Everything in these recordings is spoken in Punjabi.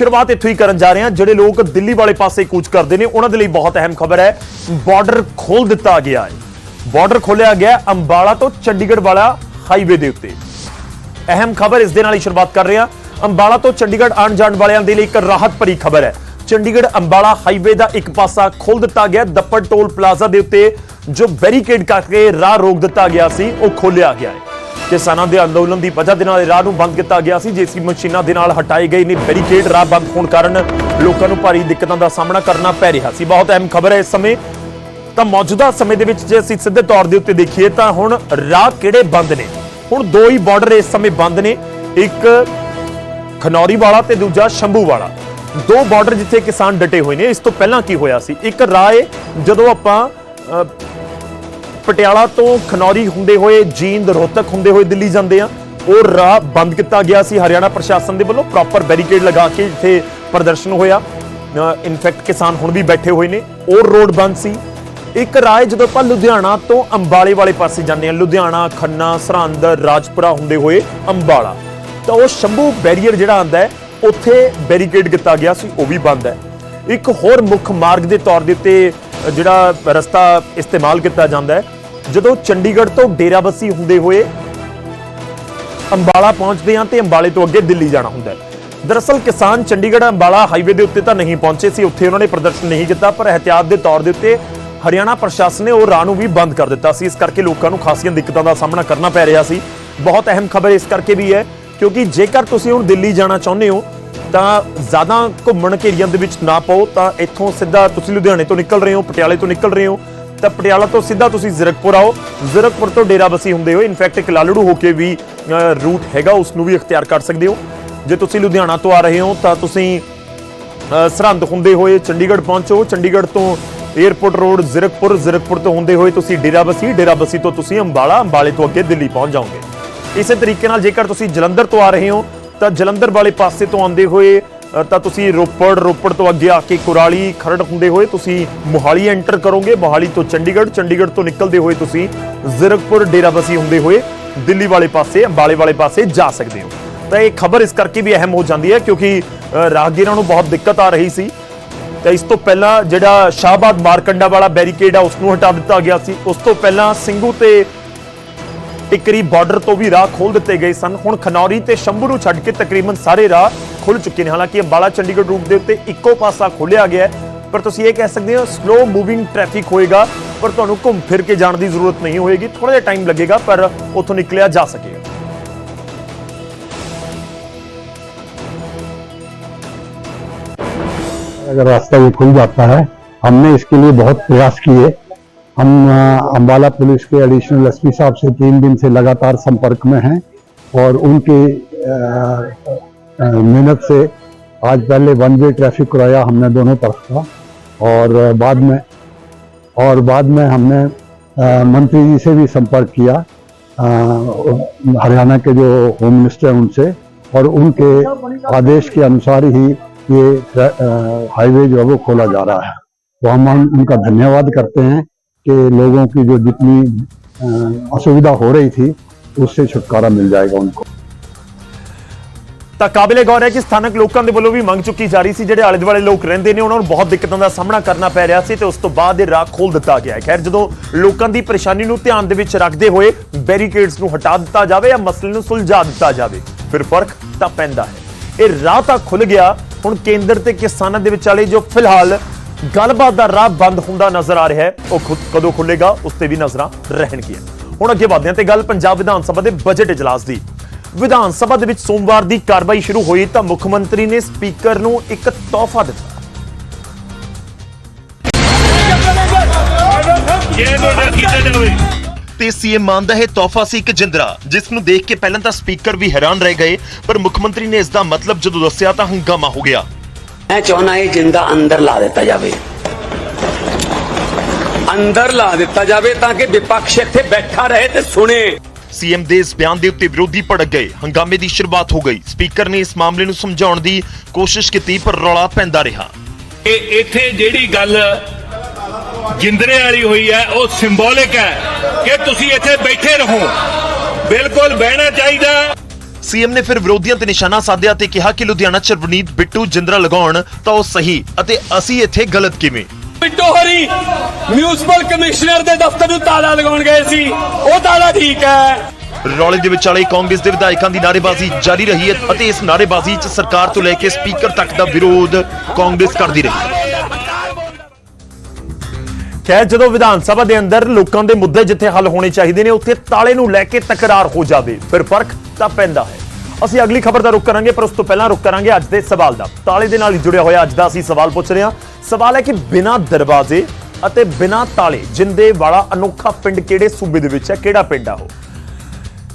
ਸ਼ੁਰੂਆਤ ਇੱਥੋਂ ਹੀ ਕਰਨ ਜਾ ਰਹੇ ਹਾਂ। ਜਿਹੜੇ ਲੋਕ ਦਿੱਲੀ ਵਾਲੇ ਪਾਸੇ ਕੂਚ ਕਰਦੇ ਨੇ, ਉਹਨਾਂ ਦੇ ਲਈ ਬਹੁਤ ਅਹਿਮ ਖਬਰ ਹੈ। ਬਾਰਡਰ ਖੋਲ ਦਿੱਤਾ ਗਿਆ ਹੈ। ਬਾਰਡਰ ਖੋਲਿਆ ਗਿਆ ਅੰਬਾਲਾ ਤੋਂ ਚੰਡੀਗੜ੍ਹ ਵਾਲਾ ਹਾਈਵੇ ਦੇ ਉੱਤੇ। ਅਹਿਮ ਖਬਰ ਇਸ ਦੇ ਨਾਲ ਹੀ ਸ਼ੁਰੂਆਤ ਕਰ ਰਹੇ ਹਾਂ। ਅੰਬਾਲਾ ਤੋਂ ਚੰਡੀਗੜ੍ਹ ਆਉਣ ਜਾਣ ਵਾਲਿਆਂ ਦੇ ਲਈ ਇੱਕ ਰਾਹਤ ਭਰੀ ਖਬਰ ਹੈ। ਚੰਡੀਗੜ੍ਹ ਅੰਬਾਲਾ ਹਾਈਵੇ ਦਾ ਇੱਕ ਪਾਸਾ ਖੋਲ ਦਿੱਤਾ ਗਿਆ। ਦੱਪੜ ਟੋਲ ਪਲਾਜ਼ਾ ਦੇ ਉੱਤੇ ਜੋ ਬੈਰੀਕੇਡ ਕਰਕੇ ਰਾਹ ਰੋਕ ਦਿੱਤਾ ਗਿਆ ਸੀ, ਉਹ ਖੋਲਿਆ ਗਿਆ ਹੈ। ਕਿਸਾਨਾਂ ਦੇ ਅੰਦੋਲਨ ਦੀ ਵਜ੍ਹਾ ਦੇ ਨਾਲ ਰਾਹ ਨੂੰ ਬੰਦ ਕੀਤਾ ਗਿਆ ਸੀ, ਜੇਸੀ ਮਸ਼ੀਨਾਂ ਦੇ ਨਾਲ ਹਟਾਏ ਗਏ ਨੇ। ਬੈਰੀਕੇਡ ਰਾਹ ਬੰਦ ਹੋਣ ਕਾਰਨ ਲੋਕਾਂ ਨੂੰ ਭਾਰੀ ਦਿੱਕਤਾਂ ਦਾ ਸਾਹਮਣਾ ਕਰਨਾ ਪੈ ਰਿਹਾ ਸੀ। ਬਹੁਤ ਅਹਿਮ ਖਬਰ ਹੈ ਇਸ ਸਮੇਂ। ਤਾਂ ਮੌਜੂਦਾ ਸਮੇਂ ਦੇ ਵਿੱਚ ਜੇ ਅਸੀਂ ਸਿੱਧੇ ਤੌਰ ਦੇ ਉੱਤੇ ਦੇਖੀਏ, ਤਾਂ ਹੁਣ ਰਾਹ ਕਿਹੜੇ ਬੰਦ ਨੇ? ਹੁਣ ਦੋ ਹੀ ਬਾਰਡਰ ਇਸ ਸਮੇਂ ਬੰਦ ਨੇ। ਇੱਕ ਖਨੌਰੀ ਵਾਲਾ ਤੇ ਦੂਜਾ ਸ਼ੰਭੂ ਵਾਲਾ। ਦੋ ਬਾਰਡਰ ਜਿੱਥੇ ਕਿਸਾਨ ਡਟੇ ਹੋਏ ਨੇ। ਇਸ ਤੋਂ ਪਹਿਲਾਂ ਕੀ ਹੋਇਆ ਸੀ? ਇੱਕ ਰਾਏ ਜਦੋਂ ਆਪਾਂ ਪਟਿਆਲਾ ਤੋਂ ਖਨੌਰੀ ਹੁੰਦੇ ਹੋਏ ਜੀਂਦ ਰੋਹਤਕ ਹੁੰਦੇ ਹੋਏ ਦਿੱਲੀ ਜਾਂਦੇ ਆ। ਉਹ ਰਾਹ ਬੰਦ ਕੀਤਾ ਗਿਆ ਸੀ ਹਰਿਆਣਾ ਪ੍ਰਸ਼ਾਸਨ ਦੇ ਵੱਲੋਂ। ਪ੍ਰੋਪਰ ਬੈਰੀਕੇਡ ਲਗਾ ਕੇ ਜਿੱਥੇ ਪ੍ਰਦਰਸ਼ਨ ਹੋਇਆ। ਇਨਫੈਕਟ ਕਿਸਾਨ ਹੁਣ ਵੀ ਬੈਠੇ ਹੋਏ ਨੇ। ਉਹ ਰੋਡ ਬੰਦ ਸੀ। ਇੱਕ ਰਾਹ ਜਦੋਂ ਆਪਾਂ ਲੁਧਿਆਣਾ ਤੋਂ ਅੰਬਾਲੇ ਵਾਲੇ ਪਾਸੇ ਜਾਂਦੇ ਆ ਲੁਧਿਆਣਾ, ਖੰਨਾ, ਸਰਹੰਦ, ਰਾਜਪੁਰਾ ਹੁੰਦੇ ਹੋਏ ਅੰਬਾਲਾ। ਤਾਂ ਉਹ ਸ਼ੰਭੂ ਬੈਰੀਅਰ ਜਿਹੜਾ ਆਂਦਾ ਹੈ, ਉੱਥੇ ਬੈਰੀਕੇਡ ਕੀਤਾ ਗਿਆ ਸੀ। ਉਹ ਵੀ ਬੰਦ ਹੈ। ਇੱਕ ਹੋਰ ਮੁੱਖ ਮਾਰਗ ਦੇ ਤੌਰ ਦੇ ਉੱਤੇ ਜਿਹੜਾ ਰਸਤਾ ਇਸਤੇਮਾਲ ਕੀਤਾ ਜਾਂਦਾ ਹੈ ਜਦੋਂ ਚੰਡੀਗੜ੍ਹ ਤੋਂ ਡੇਰਾਬੱਸੀ ਹੁੰਦੇ ਹੋਏ ਅੰਬਾਲਾ ਪਹੁੰਚਦੇ ਹਾਂ ਤੇ ਅੰਬਾਲੇ ਤੋਂ ਅੱਗੇ ਦਿੱਲੀ ਜਾਣਾ ਹੁੰਦਾ ਹੈ। ਦਰਅਸਲ ਕਿਸਾਨ ਚੰਡੀਗੜ੍ਹ ਅੰਬਾਲਾ ਹਾਈਵੇ ਦੇ ਉੱਤੇ ਤਾਂ ਨਹੀਂ ਪਹੁੰਚੇ ਸੀ, ਉੱਥੇ ਉਹਨਾਂ ਨੇ ਪ੍ਰਦਰਸ਼ਨ ਨਹੀਂ ਕੀਤਾ, ਪਰ ਇhtiyat ਦੇ ਤੌਰ ਦੇ ਉੱਤੇ ਹਰਿਆਣਾ ਪ੍ਰਸ਼ਾਸਨ ਨੇ ਉਹ ਰਾਹ ਨੂੰ ਵੀ ਬੰਦ ਕਰ ਦਿੱਤਾ ਸੀ। ਇਸ ਕਰਕੇ ਲੋਕਾਂ ਨੂੰ ਖਾਸੀਆਂ ਦਿੱਕਤਾਂ ਦਾ ਸਾਹਮਣਾ ਕਰਨਾ ਪੈ ਰਿਹਾ ਸੀ। ਬਹੁਤ ਅਹਿਮ ਖਬਰ ਇਸ ਕਰਕੇ ਵੀ ਹੈ, ਕਿਉਂਕਿ ਜੇਕਰ ਤੁਸੀਂ ਹੁਣ ਦਿੱਲੀ ਜਾਣਾ ਚਾਹੁੰਦੇ ਹੋ, ਤਾਂ ਜ਼ਿਆਦਾ ਘੁੰਮਣ ਘੇਰੀਆਂ ਦੇ ਵਿੱਚ ਨਾ ਪਾਓ, ਤਾਂ ਇੱਥੋਂ ਸਿੱਧਾ ਤੁਸੀਂ ਲੁਧਿਆਣੇ ਤੋਂ ਨਿਕਲ ਰਹੇ ਹੋ, ਪਟਿਆਲੇ ਤੋਂ ਨਿਕਲ ਰਹੇ ਹੋ ਤਾਂ ਪਟਿਆਲਾ ਤੋਂ ਸਿੱਧਾ ਤੁਸੀਂ ਜ਼ੀਰਕਪੁਰ ਆਓ। ਜ਼ੀਰਕਪੁਰ ਤੋਂ ਡੇਰਾਬੱਸੀ ਹੁੰਦੇ ਹੋ ਇਨਫੈਕਟ ਇੱਕ ਲਾਲੜੂ ਹੋ ਕੇ ਵੀ ਰੂਟ ਹੈਗਾ, ਉਸ ਨੂੰ ਵੀ ਇਖਤਿਆਰ ਕਰ ਸਕਦੇ ਹੋ। ਜੇ ਤੁਸੀਂ ਲੁਧਿਆਣਾ ਤੋਂ ਆ ਰਹੇ ਹੋ, ਤਾਂ ਤੁਸੀਂ ਸਰਹੰਦ ਹੁੰਦੇ ਹੋਏ ਚੰਡੀਗੜ੍ਹ ਪਹੁੰਚੋ। ਚੰਡੀਗੜ੍ਹ ਤੋਂ 에ਅਰਪੋਰਟ ਰੋਡ ਜ਼ੀਰਕਪੁਰ ਜ਼ੀਰਕਪੁਰ ਤੋਂ ਹੁੰਦੇ ਹੋਏ ਤੁਸੀਂ ਡੇਰਾਬੱਸੀ ਡੇਰਾਬੱਸੀ ਤੋਂ ਤੁਸੀਂ ਅੰਬਾਲਾ, ਅੰਬਾਲੇ ਤੋਂ ਅੱਗੇ ਦਿੱਲੀ ਪਹੁੰਚ ਜਾਓਗੇ। ਇਸੇ ਤਰੀਕੇ ਨਾਲ ਜੇਕਰ ਤੁਸੀਂ ਜਲੰਧਰ ਤੋਂ ਆ ਰਹੇ ਹੋ, ਤਾਂ ਜਲੰਧਰ ਵਾਲੇ ਪਾਸੇ ਤੋਂ ਆਉਂਦੇ ਹੋਏ ਤਾਂ ਤੁਸੀਂ ਰੋਪੜ ਰੋਪੜ ਤੋਂ ਅੱਗੇ ਆ ਕੇ ਕੁਰਾਲੀ, ਖਰੜ ਹੁੰਦੇ ਹੋਏ ਤੁਸੀਂ ਮੋਹਾਲੀ ਐਂਟਰ ਕਰੋਗੇ। ਮੋਹਾਲੀ ਤੋਂ ਚੰਡੀਗੜ੍ਹ ਚੰਡੀਗੜ੍ਹ ਤੋਂ ਨਿਕਲਦੇ ਹੋਏ ਤੁਸੀਂ ਜ਼ੀਰਕਪੁਰ ਡੇਰਾਬੱਸੀ ਹੁੰਦੇ ਹੋਏ ਦਿੱਲੀ ਵਾਲੇ ਪਾਸੇ, ਅੰਬਾਲੇ ਵਾਲੇ ਪਾਸੇ ਜਾ ਸਕਦੇ ਹੋ। ਤਾਂ ਇਹ ਖਬਰ ਇਸ ਕਰਕੇ ਵੀ ਅਹਿਮ ਹੋ ਜਾਂਦੀ ਹੈ ਕਿਉਂਕਿ ਰਾਹਗੀਰਾਂ ਨੂੰ ਬਹੁਤ ਦਿੱਕਤ ਆ ਰਹੀ ਸੀ। ਤਾਂ ਇਸ ਤੋਂ ਪਹਿਲਾਂ ਜਿਹੜਾ ਸ਼ਾਹਬਾਦ ਮਾਰਕੰਡਾ ਵਾਲਾ ਬੈਰੀਕੇਡ ਆ ਉਸ ਨੂੰ ਹਟਾ ਦਿੱਤਾ ਗਿਆ ਸੀ। ਉਸ ਤੋਂ ਪਹਿਲਾਂ ਸਿੰਘੂ ਤੇ ਟਿਕਰੀ ਬਾਰਡਰ ਤੋਂ ਵੀ ਰਾਹ ਖੋਲ ਦਿੱਤੇ ਗਏ ਸਨ ਹੁਣ ਖਨੌਰੀ ਤੇ ਸ਼ੰਭੂ ਨੂੰ ਛੱਡ ਕੇ ਤਕਰੀਬਨ ਸਾਰੇ ਰਾਹ ਖੁੱਲ ਚੁੱਕੇ ਨੇ ਹਾਲਾਂਕਿ ਅੰਬਾਲਾ ਚੰਡੀਗੜ੍ਹ ਰੂਟ ਦੇ ਉੱਤੇ ਇੱਕੋ ਪਾਸਾ ਖੋਲਿਆ ਗਿਆ ਹੈ ਪਰ ਤੁਸੀਂ ਇਹ ਕਹਿ ਸਕਦੇ ਹੋ ਸਲੋ ਮੂਵਿੰਗ ਟ੍ਰੈਫਿਕ ਹੋਏਗਾ ਪਰ ਤੁਹਾਨੂੰ ਘੁੰਮ ਫਿਰ ਕੇ ਜਾਣ ਦੀ ਜ਼ਰੂਰਤ ਨਹੀਂ ਹੋਏਗੀ ਥੋੜਾ ਜਿਹਾ ਟਾਈਮ ਲੱਗੇਗਾ ਪਰ ਉੱਥੋਂ ਨਿਕਲਿਆ ਜਾ ਸਕੇਗਾ अगर रास्ता ये खुल जाता है हमने इसके लिए बहुत प्रयास किए हम अम्बाला पुलिस के एडिशनल एसपी साहब से तीन दिन से लगातार संपर्क में हैं और उनके मेहनत से आज पहले वन वे ट्रैफ़िक कराया हमने दोनों तरफ़ का और बाद में और बाद में हमने अ, मंत्री जी से भी संपर्क किया हरियाणा के जो होम मिनिस्टर हैं उनसे और उनके आदेश के अनुसार ही ये हाईवे जो है वो खोला जा रहा है। तो हम उनका धन्यवाद करते हैं कि लोगों की जो जितनी अ, असुविधा हो रही थी उससे छुटकारा मिल जाएगा उनको ਤਾਂ ਕਾਬਿਲੇ ਗੌਰ ਹੈ ਕਿ ਸਥਾਨਕ ਲੋਕਾਂ ਦੇ ਵੱਲੋਂ ਵੀ ਮੰਗ ਚੁੱਕੀ ਜਾ ਰਹੀ ਸੀ ਜਿਹੜੇ ਆਲੇ ਦੁਆਲੇ ਲੋਕ ਰਹਿੰਦੇ ਨੇ ਉਹਨਾਂ ਨੂੰ ਬਹੁਤ ਦਿੱਕਤਾਂ ਦਾ ਸਾਹਮਣਾ ਕਰਨਾ ਪੈ ਰਿਹਾ ਸੀ ਤੇ ਉਸ ਤੋਂ ਬਾਅਦ ਇਹ ਰਾਹ ਖੋਲ ਦਿੱਤਾ ਗਿਆ ਹੈ ਖੈਰ ਜਦੋਂ ਲੋਕਾਂ ਦੀ ਪਰੇਸ਼ਾਨੀ ਨੂੰ ਧਿਆਨ ਦੇ ਵਿੱਚ ਰੱਖਦੇ ਹੋਏ ਬੈਰੀਕੇਡਸ ਨੂੰ ਹਟਾ ਦਿੱਤਾ ਜਾਵੇ ਜਾਂ ਮਸਲੇ ਨੂੰ ਸੁਲਝਾ ਦਿੱਤਾ ਜਾਵੇ ਫਿਰ ਫਰਕ ਤਾਂ ਪੈਂਦਾ ਹੈ ਇਹ ਰਾਹ ਤਾਂ ਖੁੱਲ ਗਿਆ ਹੁਣ ਕੇਂਦਰ ਤੇ ਕਿਸਾਨਾਂ ਦੇ ਵਿਚਾਲੇ ਜੋ ਫਿਲਹਾਲ ਗੱਲਬਾਤ ਦਾ ਰਾਹ ਬੰਦ ਹੁੰਦਾ ਨਜ਼ਰ ਆ ਰਿਹਾ ਹੈ। ਉਹ ਖੁਦ ਕਦੋਂ ਖੁੱਲੇਗਾ ਉਸ ਤੇ ਵੀ ਨਜ਼ਰਾਂ ਰਹਿਣਗੀਆਂ। ਹੁਣ ਅੱਗੇ ਵਧਦੇ ਹਾਂ ਤੇ ਗੱਲ ਪੰਜਾਬ ਵਿਧਾਨ ਸਭਾ ਦੇ ਬਜਟ ਇਜਲਾਸ ਦੀ। ਵਿਧਾਨ ਸਭਾ ਦੇ ਵਿੱਚ ਸੋਮਵਾਰ ਦੀ ਕਾਰਵਾਈ ਸ਼ੁਰੂ ਹੋਈ ਤਾਂ ਮੁੱਖ ਮੰਤਰੀ ਨੇ ਸਪੀਕਰ ਨੂੰ ਇੱਕ ਤੋਹਫਾ ਦਿੱਤਾ। ਤੇ ਸੀਐਮ ਮਾਨ ਦਾ ਇਹ ਤੋਹਫਾ ਸੀ ਇੱਕ ਜਿੰਦਰਾ, ਜਿਸ ਨੂੰ ਦੇਖ ਕੇ ਪਹਿਲਾਂ ਤਾਂ ਸਪੀਕਰ ਵੀ ਹੈਰਾਨ ਰਹਿ ਗਏ, ਪਰ ਮੁੱਖ ਮੰਤਰੀ ਨੇ ਇਸ ਦਾ ਮਤਲਬ ਜਦੋਂ ਦੱਸਿਆ ਤਾਂ ਹੰਗਾਮਾ ਹੋ ਗਿਆ। ਮੈਂ ਚਾਹੁੰਦਾ ਇਹ ਜਿੰਦਾ ਅੰਦਰ ਲਾ ਦਿੱਤਾ ਜਾਵੇ। ਅੰਦਰ ਲਾ ਦਿੱਤਾ ਜਾਵੇ ਤਾਂ ਕਿ ਵਿਪਕਸ਼ ਇੱਥੇ ਬੈਠਾ ਰਹੇ ਤੇ ਸੁਣੇ। ਸੀਐਮ ਦੇ ਇਸ ਬਿਆਨ ਦੇ ਉੱਤੇ ਵਿਰੋਧੀ ਭੜਕ ਗਏ। ਹੰਗਾਮੇ ਦੀ ਸ਼ੁਰੂਆਤ ਹੋ ਗਈ। ਸਪੀਕਰ ਨੇ ਇਸ ਮਾਮਲੇ ਨੂੰ ਸਮਝਾਉਣ ਦੀ ਕੋਸ਼ਿਸ਼ ਕੀਤੀ ਪਰ ਰੌਲਾ ਪੈਂਦਾ ਰਿਹਾ। ਇਹ ਇੱਥੇ ਜਿਹੜੀ ਗੱਲ ਜਿੰਦਰੇ ਵਾਲੀ ਹੋਈ ਹੈ ਉਹ ਸਿੰਬੋਲਿਕ ਹੈ ਕਿ ਤੁਸੀਂ ਇੱਥੇ ਬੈਠੇ ਰਹੋ। ਬਿਲਕੁਲ ਬਹਿਣਾ ਚਾਹੀਦਾ। ਸੀਐਮ ਨੇ ਫਿਰ ਵਿਰੋਧੀਆਂ ਤੇ ਨਿਸ਼ਾਨਾ ਸਾਧਿਆ ਤੇ ਕਿਹਾ ਕਿ ਲੁਧਿਆਣਾ ਚ ਰਵਨੀਤ ਬਿੱਟੂ ਜਿੰਦਰਾ ਲਗਾਉਣ ਤਾਂ ਉਹ ਸਹੀ ਅਤੇ ਅਸੀਂ ਇੱਥੇ ਗਲਤ ਕਿਵੇਂ? ਬਿੱਟੂ ਹਰੀ ਮਿਊਨਿਸਪਲ ਕਮਿਸ਼ਨਰ ਦੇ ਦਫ਼ਤਰ ਨੂੰ ਤਾਲਾ ਲਗਾਉਣ ਗਏ ਸੀ। ਉਹ ਤਾਲਾ ਠੀਕ ਹੈ। ਰੌਲੇ ਦੇ ਵਿਚਾਲੇ ਕਾਂਗਰਸ ਦੇ ਵਿਧਾਇਕਾਂ ਦੀ ਨਾਅਰੇਬਾਜ਼ੀ ਜਾਰੀ ਰਹੀ ਹੈ ਅਤੇ ਇਸ ਨਾਅਰੇਬਾਜ਼ੀ 'ਚ ਸਰਕਾਰ ਤੋਂ ਲੈ ਕੇ ਸਪੀਕਰ ਤੱਕ ਦਾ ਵਿਰੋਧ ਕਾਂਗਰਸ ਕਰਦੀ ਰਹੀ ਖੈਰ, ਜਦੋਂ ਵਿਧਾਨ ਸਭਾ ਦੇ ਅੰਦਰ ਲੋਕਾਂ ਦੇ ਮੁੱਦੇ ਜਿੱਥੇ ਹੱਲ ਹੋਣੇ ਚਾਹੀਦੇ ਨੇ, ਉੱਥੇ ਤਾਲੇ ਨੂੰ ਲੈ ਕੇ ਤਕਰਾਰ ਹੋ ਜਾਵੇ। ਫਿਰ ਫ਼ਰਕ ਤਾਂ ਪੈਂਦਾ ਹੈ। ਅਸੀਂ ਅਗਲੀ ਖਬਰ ਦਾ ਰੁਕ ਕਰਾਂਗੇ, ਪਰ ਉਸ ਤੋਂ ਪਹਿਲਾਂ ਰੁਕ ਕਰਾਂਗੇ ਅੱਜ ਦੇ ਸਵਾਲ ਦਾ। ਤਾਲੇ ਦੇ ਨਾਲ ਹੀ ਜੁੜਿਆ ਹੋਇਆ ਅੱਜ ਦਾ ਅਸੀਂ ਸਵਾਲ ਪੁੱਛ ਰਹੇ ਹਾਂ। ਸਵਾਲ ਹੈ ਕਿ ਬਿਨਾਂ ਦਰਵਾਜ਼ੇ ਅਤੇ ਬਿਨਾਂ ਤਾਲੇ, ਜਿੰਦੇ ਵਾਲਾ ਅਨੋਖਾ ਪਿੰਡ ਕਿਹੜੇ ਸੂਬੇ ਦੇ ਵਿੱਚ ਹੈ, ਕਿਹੜਾ ਪਿੰਡ ਆ ਉਹ?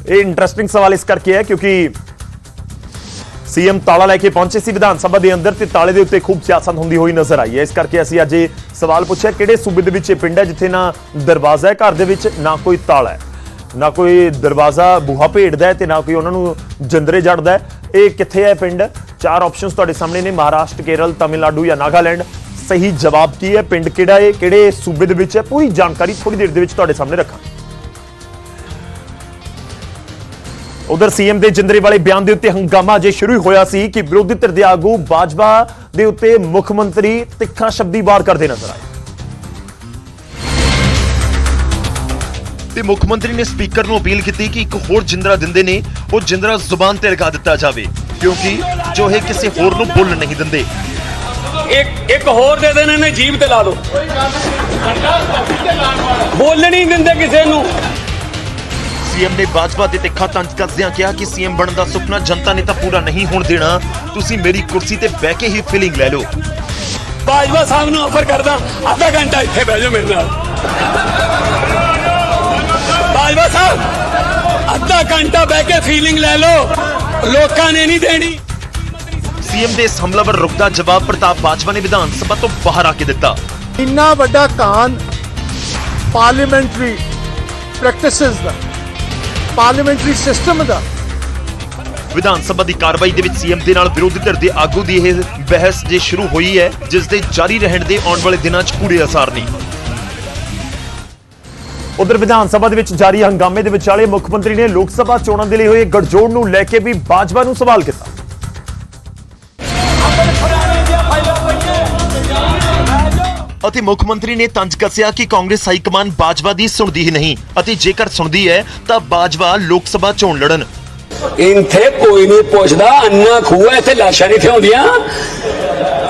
ਇਹ ਇੰਟਰਸਟਿੰਗ ਸਵਾਲ ਇਸ ਕਰਕੇ ਹੈ ਕਿਉਂਕਿ ਸੀਐਮ ਤਾਲਾ ਲੈ ਕੇ ਪਹੁੰਚੇ ਸੀ ਵਿਧਾਨ ਸਭਾ ਦੇ ਅੰਦਰ ਤੇ ਤਾਲੇ ਦੇ ਉੱਤੇ ਖੂਬ ਸਿਆਸਤ ਹੁੰਦੀ ਹੋਈ ਨਜ਼ਰ ਆਈ ਹੈ। ਇਸ ਕਰਕੇ ਅਸੀਂ ਅੱਜ ਇਹ ਸਵਾਲ ਪੁੱਛਿਆ, ਕਿਹੜੇ ਸੂਬੇ ਦੇ ਵਿੱਚ ਇਹ ਪਿੰਡ ਹੈ ਜਿੱਥੇ ਨਾ ਦਰਵਾਜ਼ਾ ਹੈ ਘਰ ਦੇ ਵਿੱਚ, ਨਾ ਕੋਈ ਤਾਲਾ ਹੈ? ਨਾ ਕੋਈ ਦਰਵਾਜ਼ਾ ਬੂਹਾ ਭੇੜਦਾ ਹੈ ਤੇ ਨਾ ਕੋਈ ਉਹਨਾਂ ਨੂੰ ਜੰਦਰੇ ਜੜਦਾ ਹੈ? ਇਹ ਕਿੱਥੇ ਹੈ ਪਿੰਡ? ਚਾਰ ਆਪਸ਼ਨਸ ਤੁਹਾਡੇ ਸਾਹਮਣੇ ਨੇ, ਮਹਾਰਾਸ਼ਟਰ, ਕੇਰਲ, ਤਾਮਿਲਨਾਡੂ ਜਾਂ ਨਾਗਾਲੈਂਡ। ਸਹੀ ਜਵਾਬ ਕੀ ਹੈ? ਪਿੰਡ ਕਿਹੜਾ ਹੈ? ਕਿਹੜੇ ਸੂਬੇ ਦੇ ਵਿੱਚ ਹੈ? ਪੂਰੀ ਜਾਣਕਾਰੀ ਥੋੜੀ ਦੇਰ ਦੇ ਵਿੱਚ ਤੁਹਾਡੇ ਸਾਹਮਣੇ ਰੱਖਾਂਗੇ। ਉਧਰ ਸੀਐਮ ਦੇ ਜਿੰਦਰੇ ਵਾਲੇ ਬਿਆਨ ਦੇ ਉੱਤੇ ਹੰਗਾਮਾ ਜੇ ਸ਼ੁਰੂ ਹੋਇਆ ਸੀ ਕਿ ਵਿਰੋਧੀ ਧਿਰ ਦੇ ਆਗੂ ਬਾਜਵਾ ਦੇ ਉੱਤੇ ਮੁੱਖ ਮੰਤਰੀ ਤਿੱਖਾ ਸ਼ਬਦੀ ਵਾਰ ਕਰਦੇ ਨਜ਼ਰ ਆਏ। ਤੇ ਮੁੱਖ ਮੰਤਰੀ ਨੇ ਸਪੀਕਰ ਨੂੰ ਅਪੀਲ ਕੀਤੀ ਕਿ ਇੱਕ ਹੋਰ ਜਿੰਦਰਾ ਦਿੰਦੇ ਨੇ ਉਹ ਜਿੰਦਰਾ ਜ਼ੁਬਾਨ ਤੇ ਲਗਾ ਦਿੱਤਾ ਜਾਵੇ ਕਿਉਂਕਿ ਜੋ ਇਹ ਕਿਸੇ ਹੋਰ ਨੂੰ ਬੋਲਣ ਨਹੀਂ ਦਿੰਦੇ। ਇੱਕ ਇੱਕ ਹੋਰ ਦੇ ਦੇਣ ਇਹਨੇ ਜੀਬ ਤੇ ਲਾ ਦੋ। ਬੋਲਣ ਨਹੀਂ ਦਿੰਦੇ ਕਿਸੇ ਨੂੰ। ਸੀਐਮ ਨੇ ਬਾਜਵਾ ਤੇ ਤਿੱਖਾ ਤੰਜ ਕੱਸਦਿਆਂ ਕਿਹਾ ਕਿ ਸੀਐਮ ਬਣਨ ਦਾ ਸੁਪਨਾ ਜਨਤਾ ਨੇ ਤਾਂ ਪੂਰਾ ਨਹੀਂ ਹੋਣ ਦੇਣਾ। ਤੁਸੀਂ ਮੇਰੀ ਕੁਰਸੀ ਤੇ ਬਹਿ ਕੇ ਹੀ ਫੀਲਿੰਗ ਲੈ ਲਓ। ਬਾਜਵਾ ਸਾਹਿਬ ਨੂੰ ਆਫਰ ਕਰਦਾ ਅੱਧਾ ਘੰਟਾ ਇੱਥੇ ਬਹਿ ਜਾਓ ਮੇਰੇ ਨਾਲ। ਬਾਜਵਾ ਸਾਹਿਬ ਅੱਧਾ ਘੰਟਾ ਬਹਿ ਕੇ ਫੀਲਿੰਗ ਲੈ ਲਓ। ਲੋਕਾਂ ਨੇ ਨਹੀਂ ਦੇਣੀ। ਸੀਐਮ ਦੇ ਇਸ ਹਮਲਾਵਰ ਰੁਖ ਦਾ ਜਵਾਬ ਪ੍ਰਤਾਪ ਬਾਜਵਾ ਨੇ ਵਿਧਾਨ ਸਭਾ ਤੋਂ ਬਾਹਰ ਆ ਕੇ ਦਿੱਤਾ। ਇੰਨਾ ਵੱਡਾ ਕਾਨ ਪਾਰਲੀਮੈਂਟਰੀ ਪ੍ਰੈਕਟਿਸਿਸ ਦਾ। ਪਾਰਲੀਮੈਂਟਰੀ ਸਿਸਟਮ ਦਾ। ਵਿਧਾਨ ਸਭਾ ਦੀ ਕਾਰਵਾਈ ਦੇ ਵਿੱਚ ਸੀਐਮ ਦੇ ਨਾਲ ਵਿਰੋਧੀ ਧਿਰ ਦੇ ਆਗੂ ਦੀ ਇਹ ਬਹਿਸ ਜੇ ਸ਼ੁਰੂ ਹੋਈ ਹੈ ਜਿਸ ਦੇ ਜਾਰੀ ਰਹਿਣ ਦੇ ਆਉਣ ਵਾਲੇ ਦਿਨਾਂ 'ਚ ਪੂਰੇ ਅਸਾਰ ਨਹੀਂ। ਉਧਰ ਵਿਧਾਨ ਸਭਾ ਦੇ ਵਿੱਚ ਜਾਰੀ ਹੰਗਾਮੇ ਦੇ ਵਿਚਾਲੇ ਮੁੱਖ ਮੰਤਰੀ ਨੇ ਲੋਕ ਸਭਾ ਚੋਣਾਂ ਦੇ ਲਈ ਹੋਏ ਗੜਜੋੜ ਨੂੰ ਲੈ ਕੇ ਵੀ ਬਾਜਵਾ ਨੂੰ ਸਵਾਲ ਕੀਤਾ। ਅਤੇ ਮੁੱਖ ਮੰਤਰੀ ਨੇ ਤੰਜ ਕੱਸਿਆ ਕਿ ਕਾਂਗਰਸ ਹਾਈ ਕਮਾਨ ਬਾਜਵਾ ਦੀ ਸੁਣਦੀ ਹੀ ਨਹੀਂ ਅਤੇ ਜੇਕਰ ਸੁਣਦੀ ਹੈ ਤਾਂ ਬਾਜਵਾ ਲੋਕ ਸਭਾ ਚੋਣ ਲੜਨ। ਇੰਥੇ ਕੋਈ ਨਹੀਂ ਪੁੱਛਦਾ ਅੰਨਾ ਖੂਆ ਇੱਥੇ ਲਾਸ਼ਾਂ ਨਹੀਂ ਥਿਆਉਂਦੀਆਂ।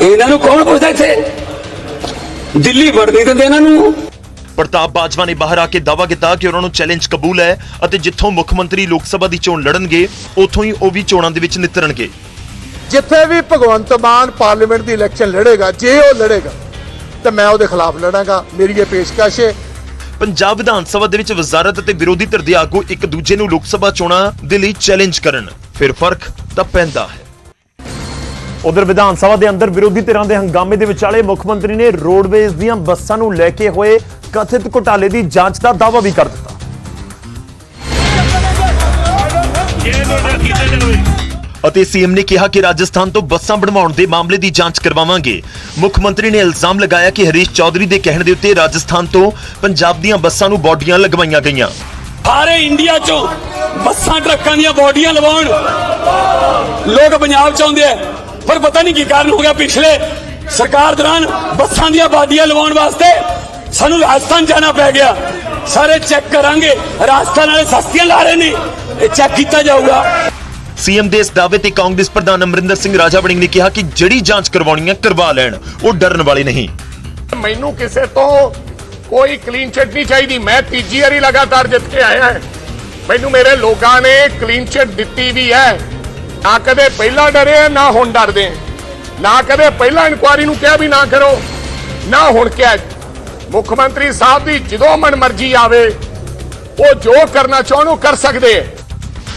ਇਹਨਾਂ ਨੂੰ ਕੌਣ ਪੁੱਛਦਾ ਇੱਥੇ? ਦਿੱਲੀ ਵੜ ਨਹੀਂ ਦਿੰਦੇ ਇਹਨਾਂ ਨੂੰ। ਪ੍ਰਤਾਪ ਬਾਜਵਾ ਨੇ ਬਾਹਰ ਆ ਕੇ ਦਾਅਵਾ ਕੀਤਾ ਕਿ ਉਹਨਾਂ ਨੂੰ ਚੈਲੰਜ ਕਬੂਲ ਹੈ ਅਤੇ ਜਿੱਥੋਂ ਮੁੱਖ ਮੰਤਰੀ ਲੋਕ ਸਭਾ ਦੀ ਚੋਣ ਲੜਨਗੇ ਉੱਥੋਂ ਹੀ ਉਹ ਵੀ ਚੋਣਾਂ ਦੇ ਵਿੱਚ ਨਿਤਰਨਗੇ। ਜਿੱਥੇ ਵੀ ਭਗਵੰਤ ਮਾਨ ਪਾਰਲੀਮੈਂਟ ਦੀ ਇਲੈਕਸ਼ਨ ਲੜੇਗਾ ਜੇ ਉਹ ਲੜੇਗਾ ਤਾਂ ਮੈਂ ਉਹਦੇ ਖਿਲਾਫ ਲੜਾਂਗਾ ਮੇਰੀ ਇਹ ਪੇਸ਼ਕਸ਼ ਹੈ। ਪੰਜਾਬ ਵਿਧਾਨ ਸਭਾ ਦੇ ਵਿੱਚ ਵਜ਼ਾਰਤ ਅਤੇ ਵਿਰੋਧੀ ਧਿਰ ਦੇ ਆਗੂ ਇੱਕ ਦੂਜੇ ਨੂੰ ਲੋਕ ਸਭਾ ਚੋਣਾਂ ਦੇ ਲਈ ਚੈਲੰਜ ਕਰਨ। ਫਿਰ ਫ਼ਰਕ ਤਾਂ ਪੈਂਦਾ ਹੈ। ਉਧਰ ਵਿਧਾਨ ਸਭਾ ਦੇ ਅੰਦਰ ਵਿਰੋਧੀ ਧਿਰਾਂ ਦੇ ਹੰਗਾਮੇ ਦੇ ਵਿਚਾਲੇ ਮੁੱਖ ਮੰਤਰੀ ਨੇ ਰੋਡਵੇਜ਼ ਦੀਆਂ ਬੱਸਾਂ ਨੂੰ ਲੈ ਕੇ ਹੋਏ ਕਥਿਤ ਘੁਟਾਲੇ ਦੀ ਜਾਂਚ ਦਾ ਦਾਅਵਾ ਵੀ ਕਰ ਦਿੱਤਾ। ਅਤੇ ਸੀਐਮ ਨੇ ਕਿਹਾ ਕਿ ਰਾਜਸਥਾਨ ਤੋਂ ਬੱਸਾਂ ਬਣਵਾਉਣ ਦੇ ਮਾਮਲੇ ਦੀ ਜਾਂਚ ਕਰਵਾਵਾਂਗੇ। ਮੁੱਖ ਮੰਤਰੀ ਨੇ ਇਲਜ਼ਾਮ ਲਗਾਇਆ ਕਿ ਹਰੀਸ਼ ਚੌਧਰੀ ਦੇ ਕਹਿਣ ਦੇ ਉੱਤੇ ਰਾਜਸਥਾਨ ਤੋਂ ਪੰਜਾਬ ਦੀਆਂ ਬੱਸਾਂ ਨੂੰ ਬੋਡੀਆਂ ਲਗਵਾਈਆਂ ਗਈਆਂ। ਸਾਰੇ ਇੰਡੀਆ ਚੋਂ ਬੱਸਾਂ ਟਰੱਕਾਂ ਦੀਆਂ ਬੋਡੀਆਂ ਲਵਾਉਣ। ਲੋਕ ਪੰਜਾਬ ਚ ਆਉਂਦੇ ਆ। ਪਰ ਪਤਾ ਨਹੀਂ ਕੀ ਕਾਰਨ ਹੋ ਗਿਆ ਪਿਛਲੇ ਸਰਕਾਰ ਦੌਰਾਨ ਬੱਸਾਂ ਦੀਆਂ ਬਾਡੀਆਂ ਲਵਾਉਣ ਵਾਸਤੇ ਸਾਨੂੰ ਰਾਜਸਥਾਨ ਜਾਣਾ ਪੈ ਗਿਆ। ਸਾਰੇ ਚੈੱਕ ਕਰਾਂਗੇ। ਰਾਜਸਥਾਨ ਵਾਲੇ ਸਸਤੀਆਂ ਲਾ ਰਹੇ ਨੇ। ਇਹ ਚੈੱਕ ਕੀਤਾ ਜਾਊਗਾ। ਸੀਐਮ ਦੇ ਇਸ ਦਾਅਵੇ ਤੇ ਕਾਂਗਰਸ ਪ੍ਰਧਾਨ ਅਮਰਿੰਦਰ ਸਿੰਘ ਰਾਜਾ ਵੜਿੰਗ ਨੇ ਕਿਹਾ ਕਿ ਜਿਹੜੀ ਜਾਂਚ ਕਰਵਾਉਣੀ ਹੈ ਕਰਵਾ ਲੈਣ, ਉਹ ਡਰਨ ਵਾਲੇ ਨਹੀਂ। ਮੈਨੂੰ ਕਿਸੇ ਤੋਂ ਕੋਈ ਕਲੀਨ ਚਿੱਟ ਨਹੀਂ ਚਾਹੀਦੀ। ਮੈਂ ਤੀਜੀ ਵਾਰੀ ਲਗਾਤਾਰ ਜਿੱਤ ਕੇ ਆਇਆ ਹਾਂ। ਮੈਨੂੰ ਮੇਰੇ ਲੋਕਾਂ ਨੇ ਕਲੀਨ ਚਿੱਟ ਦਿੱਤੀ ਵੀ ਹੈ। ਨਾ ਕਦੇ ਪਹਿਲਾਂ ਡਰੇ ਨਾ ਹੁਣ ਡਰਦੇ ਨਾ ਕਦੇ ਪਹਿਲਾਂ ਇਨਕੁਆਰੀ ਨੂੰ ਕਿਹਾ ਵੀ ਨਾ ਕਰੋ। ਨਾ ਹੁਣ ਕਿਹਾ। ਮੁੱਖ ਮੰਤਰੀ ਸਾਹਿਬ ਦੀ ਜਦੋਂ ਮਨ ਮਰਜ਼ੀ ਆਵੇ, ਉਹ ਜੋ ਕਰਨਾ ਚਾਹਣ, ਉਹ ਕਰ ਸਕਦੇ ਹੈ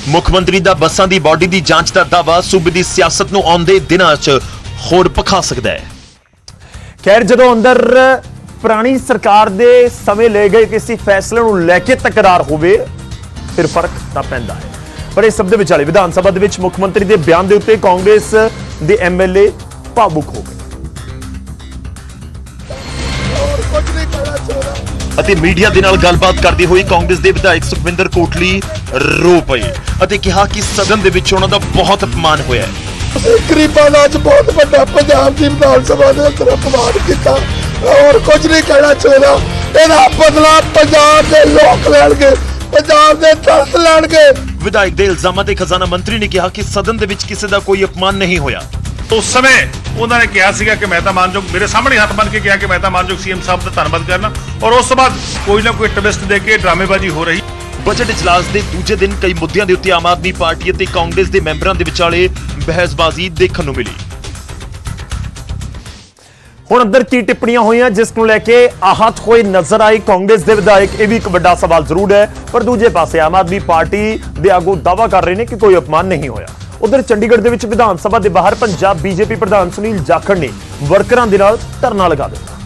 ਮੁੱਖ ਮੰਤਰੀ ਦਾ ਬੱਸਾਂ ਦੀ ਬਾਡੀ ਦੀ ਜਾਂਚ ਦਾ ਦਾਅਵਾ ਸੂਬੇ ਦੀ ਸਿਆਸਤ ਨੂੰ ਆਉਂਦੇ ਦਿਨਾਂ 'ਚ ਹੋਰ ਪਖਾ ਸਕਦਾ ਹੈ। ਖੈਰ ਜਦੋਂ ਅੰਦਰ ਪੁਰਾਣੀ ਸਰਕਾਰ ਦੇ ਸਮੇਂ ਲਏ ਗਏ ਕਿਸੇ ਫੈਸਲੇ ਨੂੰ ਲੈ ਕੇ ਤਕਰਾਰ ਹੋਵੇ ਫਿਰ ਫ਼ਰਕ ਤਾਂ ਪੈਂਦਾ ਹੈ। ਪਰ ਇਸ ਸਭ ਦੇ ਵਿਚਾਲੇ ਵਿਧਾਨ ਸਭਾ ਦੇ ਵਿੱਚ ਮੁੱਖ ਮੰਤਰੀ ਦੇ ਬਿਆਨ ਦੇ ਉੱਤੇ ਕਾਂਗਰਸ ਦੇ ਐਮਐਲਏ ਭਾਵੁਕ ਹੋ ਗਏ। ਅਤੇ ਮੀਡੀਆ ਦੇ ਨਾਲ ਗੱਲਬਾਤ ਕਰਦੇ ਹੋਏ ਕਾਂਗਰਸ ਦੇ ਵਿਧਾਇਕ ਸੁਖਵਿੰਦਰ ਕੋਟਲੀ ਰੋ ਪਏ ਅਤੇ ਕਿਹਾ ਕਿ ਸਦਨ ਦੇ ਵਿੱਚ ਉਹਨਾਂ ਦਾ ਬਹੁਤ ਅਪਮਾਨ ਹੋਇਆ ਹੈ। ਗਰੀਬਾਂ ਦਾ ਅੱਜ ਬਹੁਤ ਵੱਡਾ ਪੰਜਾਬ ਦੀ ਵਿਧਾਨ ਸਭਾ ਦੇ ਅੰਦਰ ਅਪਮਾਨ ਕੀਤਾ। ਔਰ ਕੁਝ ਨਹੀਂ ਕਹਿਣਾ ਚਾਹੁੰਦਾ। ਇਹਦਾ ਬਦਲਾ ਪੰਜਾਬ ਦੇ ਲੋਕ ਲੈਣਗੇ ਪੰਜਾਬ ਦੇ ਦਰਦ ਲੈਣਗੇ। ਵਿਧਾਇਕ ਦੇ ਇਲਜ਼ਾਮਾਂ ਤੇ ਖਜ਼ਾਨਾ ਮੰਤਰੀ ਨੇ ਕਿਹਾ ਕਿ ਸਦਨ ਦੇ ਵਿੱਚ ਕਿਸੇ ਦਾ ਕੋਈ ਅਪਮਾਨ ਨਹੀਂ ਹੋਇਆ। ਉਸ ਸਮੇਂ ਉਹਨਾਂ ਨੇ ਕਿਹਾ ਸੀਗਾ ਕਿ ਮੈਂ ਤਾਂ ਮਾਨਯੋਗ ਮੇਰੇ ਸਾਹਮਣੇ ਹੱਥ ਬੰਨ ਕੇ ਕਿਹਾ ਕਿ ਮੈਂ ਤਾਂ ਮਾਨਯੋਗ ਸੀਐਮ ਸਾਹਿਬ ਦਾ ਧੰਨਵਾਦ ਕਰਨਾ ਔਰ ਉਸ ਤੋਂ ਬਾਅਦ ਕੋਈ ਨਾ ਕੋਈ ਟਵਿਸਟ ਦੇ ਕੇ ਡਰਾਮੇਬਾਜ਼ੀ ਹੋ ਰਹੀ। ਬਜਟ ਇਜਲਾਸ ਦੇ ਦੂਜੇ ਦਿਨ ਕਈ ਮੁੱਦਿਆਂ ਦੇ ਉੱਤੇ ਆਮ ਆਦਮੀ ਪਾਰਟੀ ਅਤੇ ਕਾਂਗਰਸ ਦੇ ਮੈਂਬਰਾਂ ਦੇ ਵਿਚਾਲੇ ਬਹਿਸਬਾਜ਼ੀ ਦੇਖਣ ਨੂੰ ਮਿਲੀ। ਹੁਣ ਅੰਦਰ ਕੀ ਟਿੱਪਣੀਆਂ ਹੋਈਆਂ, ਜਿਸ ਨੂੰ ਲੈ ਕੇ ਆਹਤ ਹੋਏ ਨਜ਼ਰ ਆਏ ਕਾਂਗਰਸ ਦੇ ਵਿਧਾਇਕ, ਇਹ ਵੀ ਇੱਕ ਵੱਡਾ ਸਵਾਲ ਜ਼ਰੂਰ ਹੈ। ਪਰ ਦੂਜੇ ਪਾਸੇ ਆਮ ਆਦਮੀ ਪਾਰਟੀ ਦੇ ਆਗੂ ਦਾਵਾ ਕਰ ਰਹੇ ਨੇ ਕਿ ਕੋਈ ਅਪਮਾਨ ਨਹੀਂ ਹੋਇਆ। ਉਧਰ ਚੰਡੀਗੜ੍ਹ ਦੇ ਵਿੱਚ ਵਿਧਾਨ ਸਭਾ ਦੇ ਬਾਹਰ ਪੰਜਾਬ ਬੀਜੇਪੀ ਪ੍ਰਧਾਨ ਸੁਨੀਲ ਜਾਖੜ ਨੇ ਵਰਕਰਾਂ ਦੇ ਨਾਲ ਧਰਨਾ ਲਗਾ ਦਿੱਤਾ।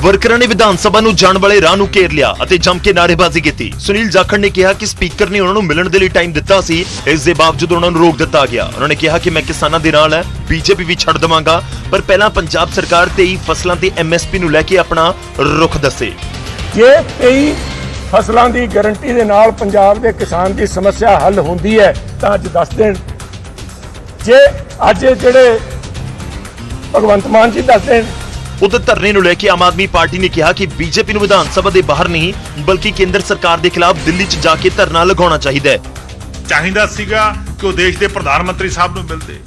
ਵਰਕਰਾਂ ਨੇ ਵਿਧਾਨ ਸਭਾ ਨੂੰ ਜਾਣ ਵਾਲੇ ਰਾਹ ਨੂੰ ਘੇਰ ਲਿਆ ਅਤੇ ਜੰਮ ਕੇ ਨਾਅਰੇਬਾਜ਼ੀ ਕੀਤੀ। ਸੁਨੀਲ ਜਾਖੜ ਨੇ ਕਿਹਾ ਕਿ ਸਪੀਕਰ ਨੇ ਉਹਨਾਂ ਨੂੰ ਮਿਲਣ ਦੇ ਲਈ ਟਾਈਮ ਦਿੱਤਾ ਸੀ, ਇਸ ਦੇ ਬਾਵਜੂਦ ਉਹਨਾਂ ਨੂੰ ਰੋਕ ਦਿੱਤਾ ਗਿਆ। ਉਹਨਾਂ ਨੇ ਕਿਹਾ ਕਿ ਮੈਂ ਕਿਸਾਨਾਂ ਦੇ ਨਾਲ ਹੈ, ਬੀਜੇਪੀ ਵੀ ਛੱਡ ਦਵਾਂਗਾ, ਪਰ ਪਹਿਲਾਂ ਪੰਜਾਬ ਸਰਕਾਰ ਤੇ ਹੀ ਫਸਲਾਂ ਤੇ ਐਮਐਸਪੀ ਨੂੰ ਲੈ ਕੇ ਆਪਣਾ ਰੁਖ ਦੱਸੇ। ਜੇ 23 ਫਸਲਾਂ ਦੀ ਗਾਰੰਟੀ ਦੇ ਨਾਲ ਪੰਜਾਬ ਦੇ ਕਿਸਾਨ ਦੀ ਸਮੱਸਿਆ ਹੱਲ ਹੁੰਦੀ ਹੈ, ਤਾਂ ਅੱਜ ਦੱਸ ਦੇਣ। ਜੇ ਅੱਜ ਜਿਹੜੇ ਭਗਵੰਤ ਮਾਨ ਜੀ ਦੱਸ ਦੇਣ ਉਧਰ ਧਰਨੇ ਨੂੰ ਲੈ ਕੇ ਆਮ ਆਦਮੀ ਪਾਰਟੀ ਨੇ ਕਿਹਾ ਕਿ ਬੀਜੇਪੀ ਨੂੰ ਵਿਧਾਨ ਸਭਾ ਦੇ ਬਾਹਰ ਨਹੀਂ ਬਲਕਿ ਕੇਂਦਰ ਸਰਕਾਰ ਦੇ ਖਿਲਾਫ ਦਿੱਲੀ 'ਚ ਜਾ ਕੇ ਧਰਨਾ ਲਗਾਉਣਾ ਚਾਹੀਦਾ ਹੈ। ਚਾਹੀਦਾ ਸੀਗਾ ਕਿ ਉਹ ਦੇਸ਼ ਦੇ ਪ੍ਰਧਾਨ ਮੰਤਰੀ ਸਾਹਿਬ ਨੂੰ ਮਿਲਦੇ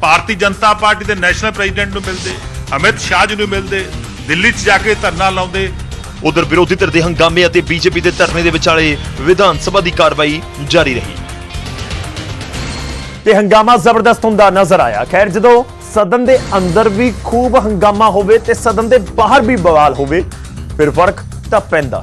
ਭਾਰਤੀ ਜਨਤਾ ਪਾਰਟੀ ਦੇ ਨੈਸ਼ਨਲ ਪ੍ਰੈਜ਼ੀਡੈਂਟ ਨੂੰ ਮਿਲਦੇ ਅਮਿਤ ਸ਼ਾਹ ਜੀ ਨੂੰ ਮਿਲਦੇ ਦਿੱਲੀ 'ਚ ਜਾ ਕੇ ਧਰਨਾ ਲਾਉਂਦੇ। ਉਧਰ ਵਿਰੋਧੀ ਧਿਰ ਦੇ ਹੰਗਾਮੇ ਅਤੇ ਬੀਜੇਪੀ ਦੇ ਧਰਨੇ ਦੇ ਵਿਚਾਲੇ ਵਿਧਾਨ ਸਭਾ ਦੀ ਕਾਰਵਾਈ ਜਾਰੀ ਰਹੀ। ਤੇ ਹੰਗਾਮਾ ਜ਼ਬਰਦਸਤ ਹੁੰਦਾ ਨਜ਼ਰ ਆਇਆ। ਖੈਰ ਜਦੋਂ ਸਦਨ ਦੇ ਅੰਦਰ ਵੀ ਖੂਬ ਹੰਗਾਮਾ ਹੋਵੇ ਤੇ ਸਦਨ ਦੇ ਬਾਹਰ ਵੀ ਬਵਾਲ ਹੋਵੇ, ਫਿਰ ਫ਼ਰਕ ਤਾਂ ਪੈਂਦਾ।